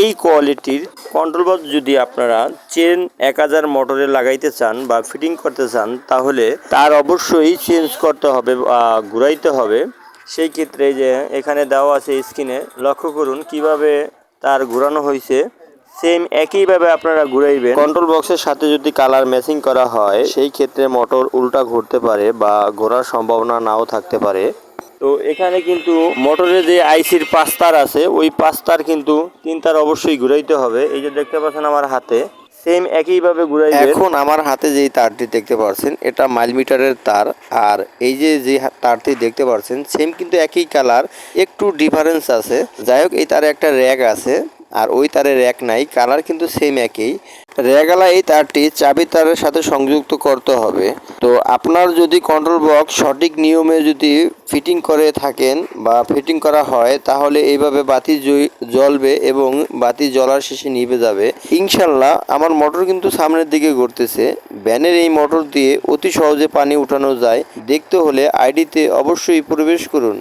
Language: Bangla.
এই কোয়ালিটির কন্ট্রোল বক্স যদি আপনারা চেন এক হাজার মোটরে লাগাইতে চান বা ফিটিং করতে চান, তাহলে তার অবশ্যই চেঞ্জ করতে হবে বা ঘুরাইতে হবে। সেই ক্ষেত্রে যে এখানে দেওয়া আছে স্ক্রিনে লক্ষ্য করুন কীভাবে তার ঘুরানো হয়েছে। সেম একইভাবে আপনারা ঘুরাইবেন। কন্ট্রোল বক্সের সাথে যদি কালার ম্যাচিং করা হয়, সেই ক্ষেত্রে মোটর উল্টা ঘুরতে পারে বা ঘোরার সম্ভাবনা নাও থাকতে পারে। তো এখানে কিন্তু মোটরের যে আইসির পাস্তার আছে, ওই পাস্তার কিন্তু তিন তার অবশ্যই ঘুরাইতে হবে। এই যে দেখতে পাচ্ছেন আমার হাতে সেম একইভাবে ঘুরাইবেন এখন আমার হাতে যেই তারটি দেখতে পাচ্ছেন, এটা মাইলমিটারের তার। আর এই যে যে তারটি দেখতে পাচ্ছেন সেম কিন্তু একই কালার, একটু ডিফারেন্স আছে। যাই হোক, এই তারে একটা র্যাক আছে, আর ওই তারে র্যাক নাই কালার কিন্তু সেম একই। র্যাগালা এই তারটি চাবি তারের সাথে সংযুক্ত করতে হবে। তো আপনার যদি কন্ট্রোল বক্স সঠিক নিয়মে যদি ফিটিং করে থাকেন বা ফিটিং করা হয়, তাহলে এইভাবে বাতি জ্বলবে এবং বাতি জ্বলার শেষে নিভে যাবে। ইনশাল্লাহ আমার মোটর কিন্তু সামনের দিকে ঘুরতেছে। ব্যানের এই মোটর দিয়ে অতি সহজে পানি উঠানো যায়। দেখতে হলে আইডিতে অবশ্যই প্রবেশ করুন।